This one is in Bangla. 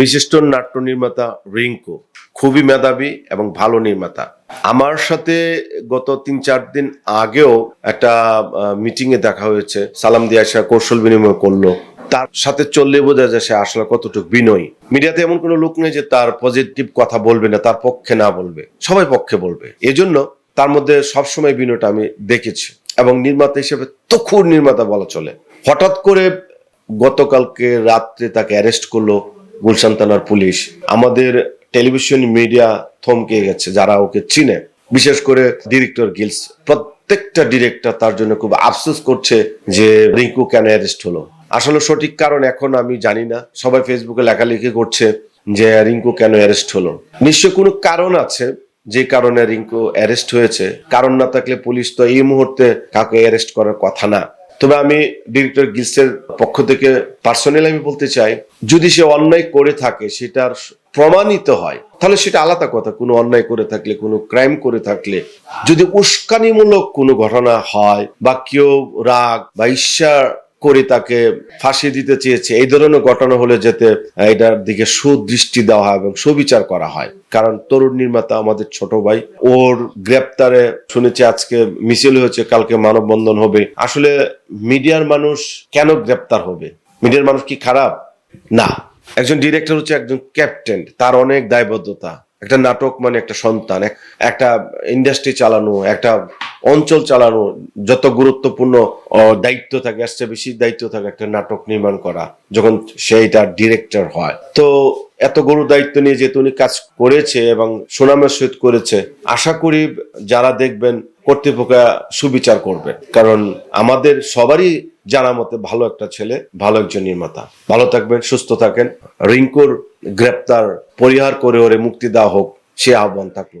বিশিষ্ট নাট্য নির্মাতা রিঙ্কু, খুবই মেধাবী এবং ভালো নির্মাতা। আমার সাথে গত তিন চার দিন আগেও একটা মিটিং এ দেখা হয়েছে। সালাম দিয়ে আসা, কৌশল বিনিময় করল। তার সাথে চললে বোঝা যায় সে আসলে কতটুকু বিনয়ী। মিডিয়াতে এমন কোনো লোক নেই যে তার পজিটিভ কথা বলবে না, তার পক্ষে না বলবে। সবাই পক্ষে বলবে। এজন্য তার মধ্যে সবসময় বিনয়টা আমি দেখেছি। এবং নির্মাতা হিসেবে তুখুর নির্মাতা বলা চলে। হঠাৎ করে গতকালকে রাত্রে তাকে অ্যারেস্ট করল। গুলশান থানার পুলিশ, আমাদের টেলিভিশন মিডিয়া থমকে গেছে, যারা ওকে চিনে। বিশেষ করে ডিরেক্টর গিলস, প্রত্যেকটা ডিরেক্টর তার জন্য খুব আফসোস করছে যে রিঙ্কু কেন অ্যারেস্ট হলো। আসলে সঠিক কারণ এখন আমি জানি না, সবাই ফেসবুকে লেখালেখি করছে যে রিঙ্কু কেন অ্যারেস্ট হলো। নিশ্চয় কোনো কারণ আছে যে কারণে রিঙ্কু অ্যারেস্ট হয়েছে, কারণ না থাকলে পুলিশ তো এই মুহূর্তে কাউকে অ্যারেস্ট করার কথা না। তবে আমি ডিরেক্টর গিলসের পক্ষ থেকে পার্সোনালি আমি বলতে চাই, যদি সে অন্যায় করে থাকে, সেটার প্রমাণিত হয়, তাহলে সেটা আলাদা কথা। কোনো অন্যায় করে থাকলে, কোনো ক্রাইম করে থাকলে, যদি উস্কানিমূলক কোনো ঘটনা হয়, বা কেউ রাগ বা ঈর্ষা করে তাকে ফাঁসি দিতে চেয়েছে। এই ধরনের ঘটনা হলে যেতে এটার দিকে সুদৃষ্টি দেওয়া হয় এবং সুবিচার করা হয়। কারণ তরুণ নির্মাতা আমাদের ছোট ভাই, ওর গ্রেপ্তারে শুনেছি আজকে মিছিল হয়েছে, কালকে মানববন্ধন হবে। আসলে মিডিয়ার মানুষ কেন গ্রেপ্তার হবে? মিডিয়ার মানুষ কি খারাপ? না। একজন ডিরেক্টর হচ্ছে একজন ক্যাপ্টেন, তার অনেক দায়বদ্ধতা। একটা নাটক মানে একটা সন্তান, এক- একটা ইন্ডাস্ট্রি চালানো, একটা অঞ্চল চালানো যত গুরুত্বপূর্ণ দায়িত্ব থাকে আসছে বেশি দায়িত্ব থাকে একটা নাটক নির্মাণ করা, যখন সেইটা ডিরেক্টর হয়। তো এত গরু দায়িত্ব নিয়ে যেহেতু উনি কাজ করেছে এবং সুনামের সহিত করেছে, আশা করি যারা দেখবেন কর্তৃপক্ষ সুবিচার করবে। কারণ আমাদের সবারই জানা মতে ভালো একটা ছেলে, ভালো একজন নির্মাতা। ভালো থাকবেন, সুস্থ থাকেন। রিঙ্কুর গ্রেপ্তার, পরিহার করে ওরে মুক্তি দেওয়া হোক, সে আহ্বান থাকল।